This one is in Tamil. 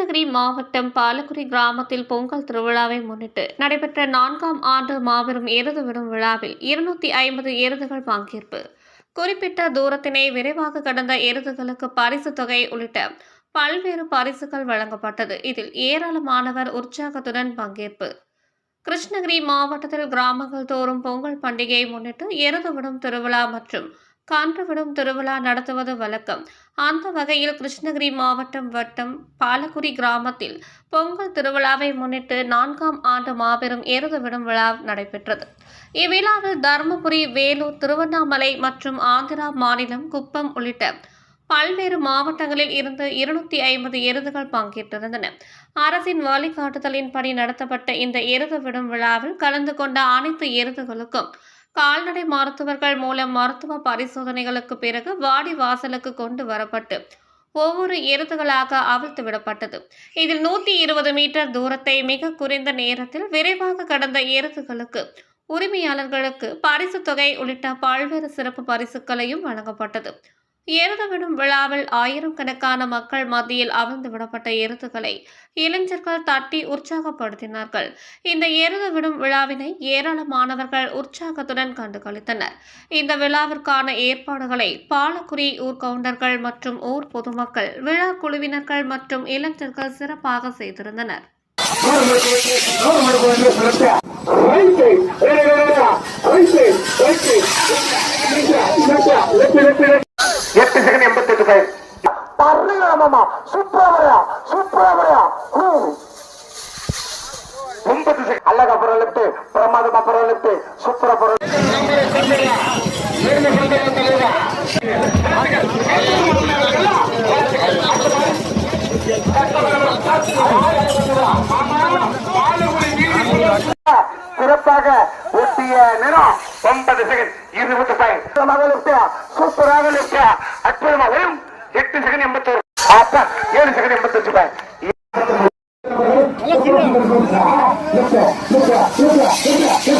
கிருஷ்ணகிரி மாவட்டம் பாலக்குடி கிராமத்தில் பொங்கல் திருவிழாவை முன்னிட்டு நடைபெற்ற நான்காம் ஆண்டு மாபெரும் எருது விடும் விழாவில் இருநூத்தி ஐம்பது எருதுகள் பங்கேற்பு குறிப்பிட்ட தூரத்தினை விரைவாக கடந்த எருதுகளுக்கு பரிசு தொகை உள்ளிட்ட பல்வேறு பரிசுகள் வழங்கப்பட்டது. இதில் ஏராளமானவர் உற்சாகத்துடன் பங்கேற்பு. கிருஷ்ணகிரி மாவட்டத்தில் கிராமங்கள் தோறும் பொங்கல் பண்டிகையை முன்னிட்டு எருது விடும் திருவிழா மற்றும் கன்றுவிடும் திருவிழா நடத்துவது வழக்கம். அந்த வகையில் கிருஷ்ணகிரி மாவட்டம் வட்டம் பாலக்குடி கிராமத்தில் பொங்கல் திருவிழாவை முன்னிட்டு நான்காம் ஆண்டு மாபெரும் எருது விடும் விழா நடைபெற்றது. இவ்விழாவில் தருமபுரி வேலூர் திருவண்ணாமலை மற்றும் ஆந்திரா மாநிலம் குப்பம் உள்ளிட்ட பல்வேறு மாவட்டங்களில் இருந்து இருநூத்தி ஐம்பது எருதுகள் பங்கேற்றிருந்தன. அரசின் வழிகாட்டுதலின்படி நடத்தப்பட்ட இந்த எருது விடும் விழாவில் கலந்து கொண்ட அனைத்து எருதுகளுக்கும் கால்நடை மருத்துவர்கள் மூலம் மருத்துவ பரிசோதனைகளுக்கு பிறகு வாடி வாசலுக்கு கொண்டு வரப்பட்டு ஒவ்வொரு எருதுகளாக அவிழ்த்து விடப்பட்டது. இதில் நூற்றி இருபது மீட்டர் தூரத்தை மிக குறைந்த நேரத்தில் விரைவாக கடந்த எருதுகளுக்கு உரிமையாளர்களுக்கு பரிசு தொகை உள்ளிட்ட பல்வேறு சிறப்பு பரிசுகளையும் வழங்கப்பட்டது. எருதுவிடும் விழாவில் ஆயிரம் கணக்கான மக்கள் மத்தியில் அவிழ்ந்து விடப்பட்ட எருதுகளை இளைஞர்கள் தட்டி உற்சாகப்படுத்தினார்கள். இந்த எருது விடும் விழாவினை ஏராளமானவர்கள் உற்சாகத்துடன் கண்டு களித்தனர் இந்த விழாவிற்கான ஏற்பாடுகளை பாலக்குடி ஊர் கவுண்டர்கள் மற்றும் ஊர் பொதுமக்கள் விழா குழுவினர்கள் மற்றும் இளைஞர்கள் சிறப்பாக செய்திருந்தனர். எட்டு செகண்ட் எண்பத்தி எட்டு ஃபைவ் தர்றீங்களாமா சூப்பரா சூப்பரா ஒன்பது செகண்ட். அழகா அப்புறம் லெப்ட் பிரமாதம் அப்புறம் லெப்ட் சூப்பரா சிறப்பாக ஒட்டிய நிறம் ஒன்பது செகண்ட் இருபது ஃபைவ் சூப்பராக லெப்ட் அற்புதமா வரும் எட்டு செகண்ட் எண்பத்தோரு. அப்பா ஏழு செகண்ட் எண்பத்தஞ்சு ஃபைவ் லெப்ட்